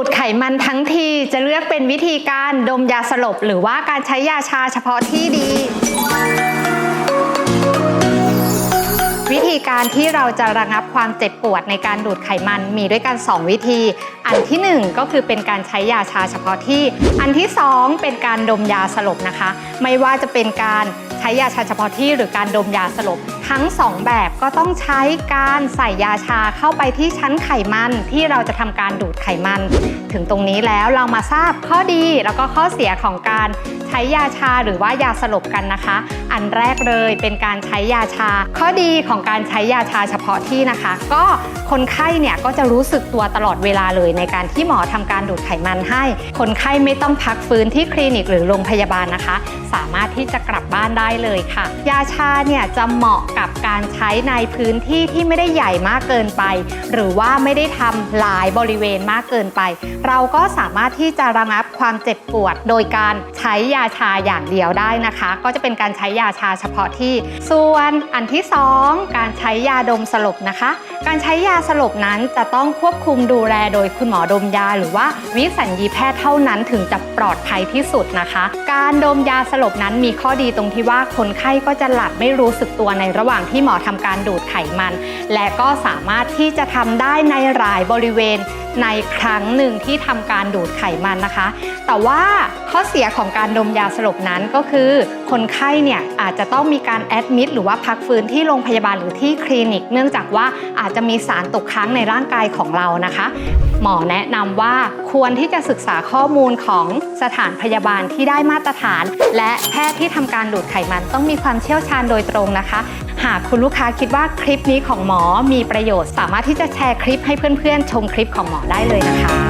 ดูดไขมันทั้งทีจะเลือกเป็นวิธีการดมยาสลบ หรือว่าการใช้ยาชาเฉพาะที่ดี วิธีการที่เราจะระงับความเจ็บปวดในการดูดไขมันมีด้วยกัน 2 วิธี อันทีหนึ่1 ก็คือเป็นการใช้ยาชาเฉพาะที่ อันที่ 2 เป็นการดมยาสลบนะคะ ไม่ว่าจะเป็นการใช้ยาชาเฉพาะที่หรือการดมยาสลบ ทั้ง 2 แบบก็ต้องใช้การใส่ยาชาเข้าไปที่ชั้นไขมันที่เราจะทำการดูดไขมัน ถึงตรงนี้แล้วเรามาทราบข้อดีแล้วก็ข้อเสียของการใช้ยาชาหรือว่ายาสลบกันนะคะ อันแรกเลยเป็นการใช้ยาชา ข้อดีของการใช้ยาชาเฉพาะที่นะคะ ก็คนไข้เนี่ยก็จะรู้สึกตัวตลอดเวลาเลยในการที่หมอทำการดูดไขมันให้ คนไข้ไม่ต้องพักฟื้นที่คลินิกหรือโรงพยาบาลนะคะ สามารถที่จะกลับบ้านได้เลยค่ะ ยาชาเนี่ยจะเหมาะกับการใช้ในพื้นที่ที่ไม่ได้ใหญ่มากเกินไป หรือว่าไม่ได้ทำหลายบริเวณมากเกินไป เราก็สามารถที่จะระงับความเจ็บปวด โดยการใช้ยาชาอย่างเดียวได้นะคะ ก็จะเป็นการใช้ยาชาเฉพาะที่ ส่วนอันที่ 2 การใช้ยาดมสลบนะคะ การใช้ยาสลบนั้นจะต้องควบคุมดูแลโดยคุณหมอดมยา หรือว่าวิสัญญีแพทย์เท่านั้นถึงจะปลอดภัยที่สุดนะคะ การดมยาสลบนั้นมีข้อดีตรงที่ว่าคนไข้ก็จะหลับไม่รู้สึกตัวในระหว่างที่หมอทำการดูดไขมัน และก็สามารถที่จะทำได้ในหลายบริเวณในครั้งหนึ่งที่ทำการดูดไขมันนะคะ แต่ว่าข้อเสียของการดมยาสลบนั้นก็คือ คนไข้เนี่ยอาจจะต้องมีการแอดมิดหรือว่าพักฟื้นที่โรงพยาบาลหรือที่คลินิก เนื่องจากว่าอาจจะมีสารตกค้างในร่างกายของเรานะคะ หมอแนะนำว่าควรที่จะศึกษาข้อมูลของสถานพยาบาลที่ได้มาตรฐาน และแพทย์ที่ทำการดูดไขมันต้องมีความเชี่ยวชาญโดยตรงนะคะหากคุณลูกค้าคิดว่าคลิปนี้ของหมอมีประโยชน์ สามารถที่จะแชร์คลิปให้เพื่อนๆ ชมคลิปของหมอได้เลยนะคะ